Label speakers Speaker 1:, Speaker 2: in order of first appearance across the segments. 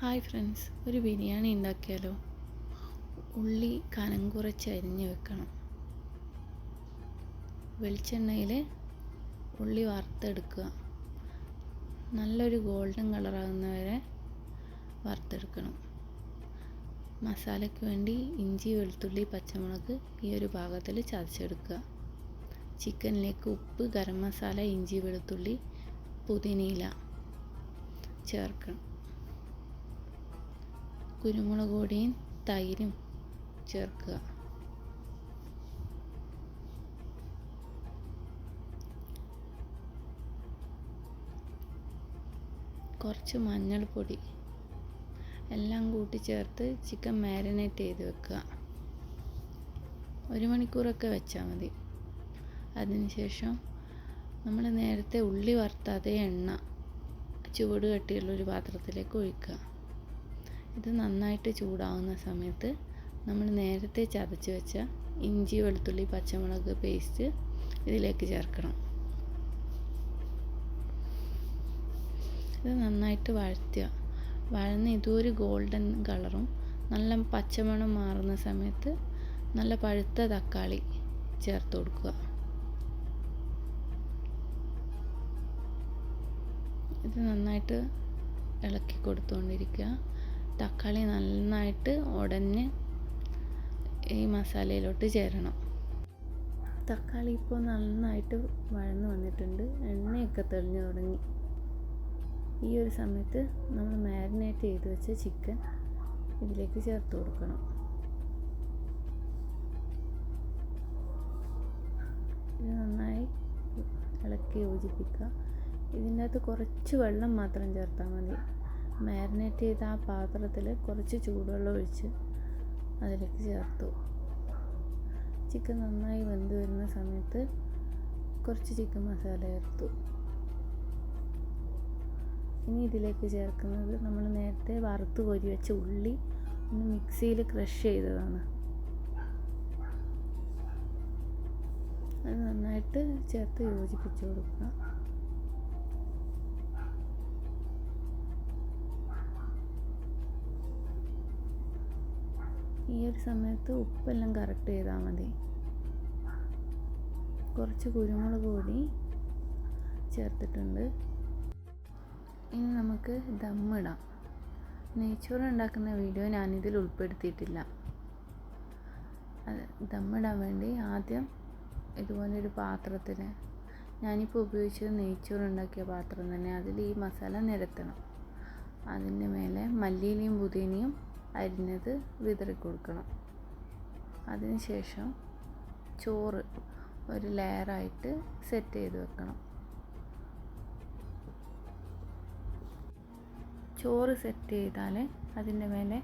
Speaker 1: Hi friends ഒരു ബിരിയാണി ഉണ്ടാക്കിയാലോ? ഉള്ളി കനം കുറച്ച് അരിഞ്ഞ് വെക്കണം. വെളിച്ചെണ്ണയിൽ ഉള്ളി വറുത്തെടുക്കുക. നല്ലൊരു ഗോൾഡൻ കളറാകുന്ന വരെ വറുത്തെടുക്കണം. മസാലയ്ക്ക് വേണ്ടി ഇഞ്ചി വെളുത്തുള്ളി പച്ചമുളക് ഈ ഒരു ഭാഗത്തിൽ ചതച്ചെടുക്കുക. ചിക്കനിലേക്ക് ഉപ്പ് ഗരം മസാല ഇഞ്ചി വെളുത്തുള്ളി പുതിനയില ചേർക്കണം. കുരുമുളക് പൊടിയും തൈരും ചേർക്കുക. കുറച്ച് മഞ്ഞൾപ്പൊടി എല്ലാം കൂട്ടി ചേർത്ത് ചിക്കൻ മാരിനേറ്റ് ചെയ്ത് വെക്കുക. ഒരു മണിക്കൂറൊക്കെ വെച്ചാൽ മതി. അതിനുശേഷം നമ്മൾ നേരത്തെ ഉള്ളി വറുത്ത അതേ എണ്ണ ചുവട് കട്ടിയുള്ള ഒരു പാത്രത്തിലേക്ക് ഒഴിക്കുക. ഇത് നന്നായിട്ട് ചൂടാവുന്ന സമയത്ത് നമ്മൾ നേരത്തെ ചതച്ച് വെച്ച ഇഞ്ചി വെളുത്തുള്ളി പച്ചമുളക് പേസ്റ്റ് ഇതിലേക്ക് ചേർക്കണം. ഇത് നന്നായിട്ട് വഴറ്റുക. വഴന്ന് ഇതൊരു ഗോൾഡൻ കളറും നല്ല പച്ചമണം മാറുന്ന സമയത്ത് നല്ല പഴുത്ത തക്കാളി ചേർത്ത് കൊടുക്കുക. ഇത് നന്നായിട്ട് ഇളക്കി കൊടുത്തുകൊണ്ടിരിക്കുക. തക്കാളി നന്നായിട്ട് ഉടഞ്ഞ് ഈ മസാലയിലോട്ട് ചേരണം. തക്കാളി ഇപ്പോൾ നന്നായിട്ട് വഴന്ന് വന്നിട്ടുണ്ട്. എണ്ണയൊക്കെ തെളിഞ്ഞു തുടങ്ങി. ഈ ഒരു സമയത്ത് നമ്മൾ മാരിനേറ്റ് ചെയ്ത് വെച്ച ചിക്കൻ ഇതിലേക്ക് ചേർത്ത് കൊടുക്കണം. ഇത് നന്നായി ഇളക്കി യോജിപ്പിക്കുക. ഇതിന്റെ അകത്ത് കുറച്ച് വെള്ളം മാത്രം ചേർത്താൽ മതി. മാരിനേറ്റ് ചെയ്ത ആ പാത്രത്തിൽ കുറച്ച് ചൂടുവെള്ളം ഒഴിച്ച് അതിലേക്ക് ചേർത്തു. ചിക്കൻ നന്നായി വെന്ത് വരുന്ന സമയത്ത് കുറച്ച് ചിക്കൻ മസാല ചേർത്തു. ഇനി ഇതിലേക്ക് ചേർക്കുന്നത് നമ്മൾ നേരത്തെ വറുത്ത് കോരി വെച്ച ഉള്ളി ഒന്ന് മിക്സിയിൽ ക്രഷ് ചെയ്തതാണ്. അത് നന്നായിട്ട് ചേർത്ത് യോജിപ്പിച്ച് കൊടുക്കുക. ഈ ഒരു സമയത്ത് ഉപ്പെല്ലാം കറക്റ്റ് ചെയ്താൽ മതി. കുറച്ച് കുരുമുളക് പൊടി ചേർത്തിട്ടുണ്ട്. ഇനി നമുക്ക് ദമ്മിടാം നെയ്ച്ചോറ് ഉണ്ടാക്കുന്ന വീഡിയോ ഞാനിതിൽ ഉൾപ്പെടുത്തിയിട്ടില്ല. ദമ്മിടാൻ വേണ്ടി ആദ്യം ഇതുപോലൊരു പാത്രത്തിൽ ഞാനിപ്പോൾ ഉപയോഗിച്ചത് നെയ്ച്ചോറ് ഉണ്ടാക്കിയ പാത്രം തന്നെ. അതിൽ ഈ മസാല നിരത്തണം. അതിന്റെ മേലെ മല്ലിയിലയും പുതിനയും അരിഞ്ഞത് വിതറി കൊടുക്കണം. അതിനുശേഷം ചോറ് ഒരു ലെയറായിട്ട് സെറ്റ് ചെയ്ത് വെക്കണം. ചോറ് സെറ്റ് ചെയ്താൽ അതിന്റെ മേലെ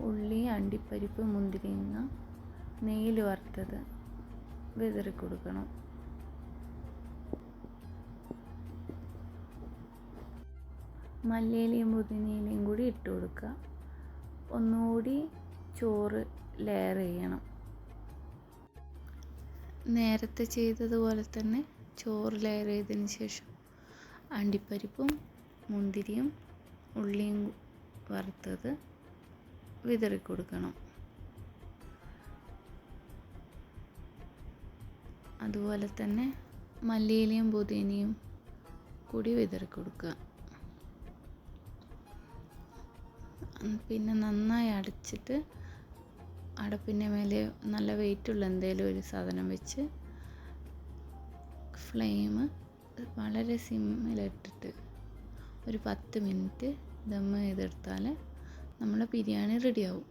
Speaker 1: ഉള്ളി അണ്ടിപ്പരിപ്പ് മുന്തിരിങ്ങ നെയ്യിൽ വറുത്തത് വിതറി കൊടുക്കണം. മല്ലിയിലയും പുതിനയിലയും കൂടി ഇട്ട് കൊടുക്കുക. ഒന്നുകൂടി ചോറ് ലെയർ ചെയ്യണം. നേരത്തെ ചെയ്തതുപോലെ തന്നെ ചോറ് ലെയർ ചെയ്തതിന് ശേഷം അണ്ടിപ്പരിപ്പും മുന്തിരിയും ഉള്ളിയും വറുത്തത് വിതറി കൊടുക്കണം. അതുപോലെ തന്നെ മല്ലിയിലയും പുതിനയും കൂടി വിതറി കൊടുക്കുക. പിന്നെ നന്നായി അടച്ചിട്ട് അടപ്പിന്റെ മേലെ നല്ല വെയിറ്റുള്ള എന്തെങ്കിലും ഒരു സാധനം വെച്ച് ഫ്ലെയിം വളരെ സിമ്മിലിട്ടിട്ട് ഒരു പത്ത് മിനിറ്റ് ദമ്മ് ചെയ്തെടുത്താൽ നമ്മുടെ ബിരിയാണി റെഡിയാവും.